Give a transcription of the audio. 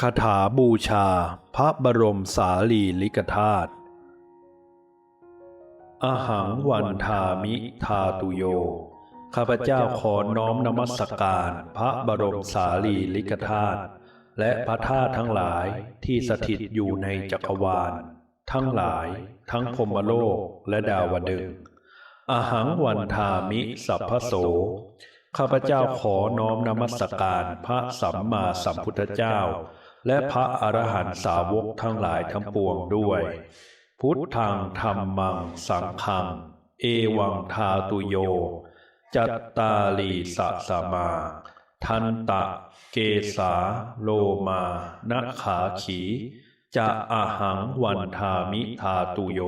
คาถาบูชาพระบรมสารีริกธาตุอาหังวันทามิทาตุโย ข้าพเจ้าขอน้อมนมัสการพระบรมสารีริกธาตุและพระธาตุทั้งหลายที่สถิตอยู่ในจักรวาล ทั้งหลายทั้งพมโลกและดาวดึงอาหังวันทามิสัพพโส ข้าพเจ้าขอน้อมนมัสการพระสัมมาสัมพุทธเจ้า และพระอรหันตสาวกทั้งหลายทั้งปวงด้วย พุทธังธรรมังสังฆัง เอวังทาตุโย จัตตาลีสัสมา ทันตะ เกสาโลมานัขาขี จะอาหังวันทามิทาตุโย